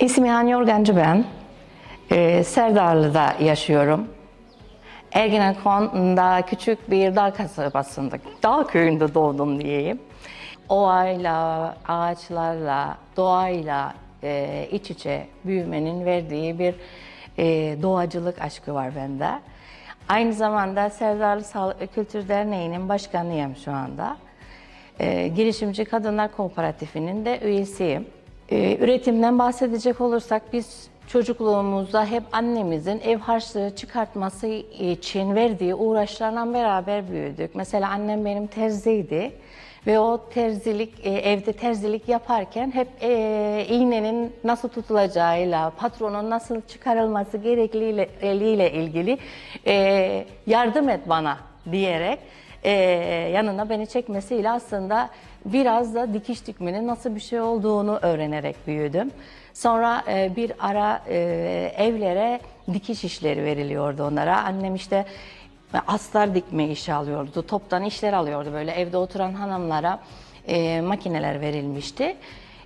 İsmihan Yorgancı ben. Ee, Serdarlı'da yaşıyorum. Ergenekon'da küçük bir dağ kasabasında, dağ köyünde doğdum diyeyim. Oğayla, ağaçlarla, doğayla e, iç içe büyümenin verdiği bir e, doğacılık aşkı var bende. Aynı zamanda Serdarlı Sağlık Kültür Derneği'nin başkanıyım şu anda. E, Girişimci Kadınlar Kooperatifi'nin de üyesiyim. E, üretimden bahsedecek olursak biz çocukluğumuzda hep annemizin ev harçlığı çıkartması için verdiği uğraşlarla beraber büyüdük. Mesela annem benim terziydi ve o terzilik e, evde terzilik yaparken hep e, iğnenin nasıl tutulacağıyla, patronun nasıl çıkarılması gerekliyle eliyle ilgili e, yardım et bana diyerek e, yanına beni çekmesiyle aslında biraz da dikiş dikmenin nasıl bir şey olduğunu öğrenerek büyüdüm. Sonra e, bir ara e, evlere dikiş işleri veriliyordu onlara. Annem işte astar dikme işi alıyordu, toptan işler alıyordu böyle evde oturan hanımlara e, makineler verilmişti.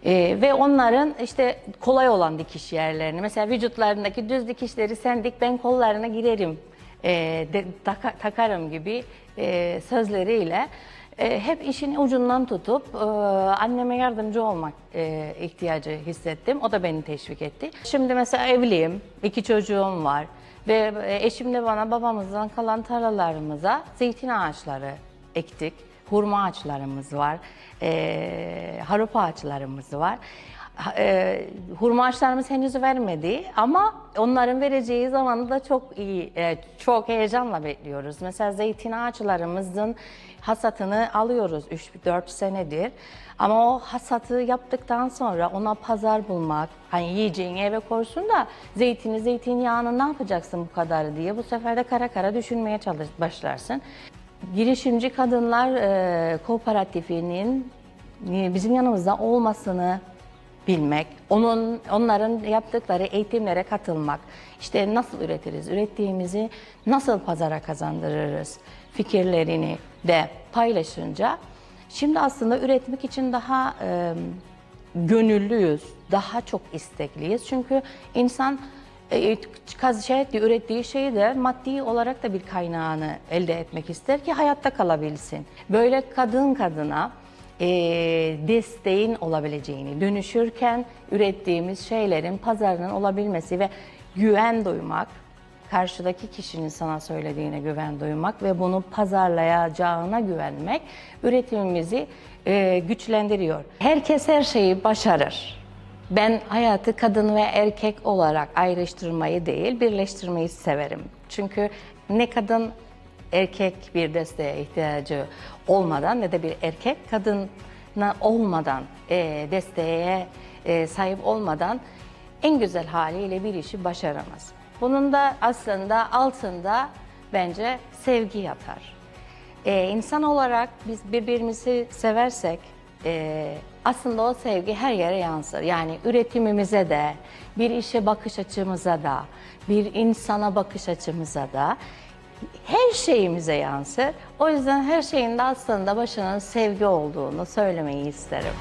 E, ve onların işte kolay olan dikiş yerlerini, mesela vücutlarındaki düz dikişleri sen dik ben kollarına girerim e, de, taka- takarım gibi e, sözleriyle e, hep işin ucundan tutup e, anneme yardımcı olmak e, ihtiyacı hissettim. O da beni teşvik etti. Şimdi mesela evliyim, iki çocuğum var ve e, eşim de bana babamızdan kalan tarlalarımıza zeytin ağaçları ektik. Hurma ağaçlarımız var, e, harup ağaçlarımız var. E, hurma ağaçlarımız henüz vermedi ama onların vereceği zamanı da çok iyi, e, çok heyecanla bekliyoruz. Mesela zeytin ağaçlarımızın hasatını alıyoruz 3-4 senedir. Ama o hasatı yaptıktan sonra ona pazar bulmak, hani yiyeceğini eve koysun da zeytini, zeytinyağını ne yapacaksın bu kadar diye bu sefer de kara kara düşünmeye çalış, başlarsın. Girişimci Kadınlar e, Kooperatifinin e, bizim yanımızda olmasını bilmek, onun onların yaptıkları eğitimlere katılmak, işte nasıl üretiriz, ürettiğimizi nasıl pazara kazandırırız fikirlerini de paylaşınca şimdi aslında üretmek için daha e, gönüllüyüz, daha çok istekliyiz. Çünkü insan e, kaz- şey ettiği, ürettiği şeyi de maddi olarak da bir kaynağını elde etmek ister ki hayatta kalabilsin. Böyle kadın kadına e, desteğin olabileceğini, dönüşürken ürettiğimiz şeylerin pazarının olabilmesi ve güven duymak, karşıdaki kişinin sana söylediğine güven duymak ve bunu pazarlayacağına güvenmek üretimimizi e, güçlendiriyor. Herkes her şeyi başarır. Ben hayatı kadın ve erkek olarak ayrıştırmayı değil, birleştirmeyi severim. Çünkü ne kadın erkek bir desteğe ihtiyacı olmadan ne de bir erkek kadına olmadan e, desteğe e, sahip olmadan en güzel haliyle bir işi başaramaz. Bunun da aslında altında bence sevgi yatar. Ee, insan olarak biz birbirimizi seversek e, aslında o sevgi her yere yansır. Yani üretimimize de, bir işe bakış açımıza da, bir insana bakış açımıza da her şeyimize yansır. O yüzden her şeyin de aslında başının sevgi olduğunu söylemeyi isterim.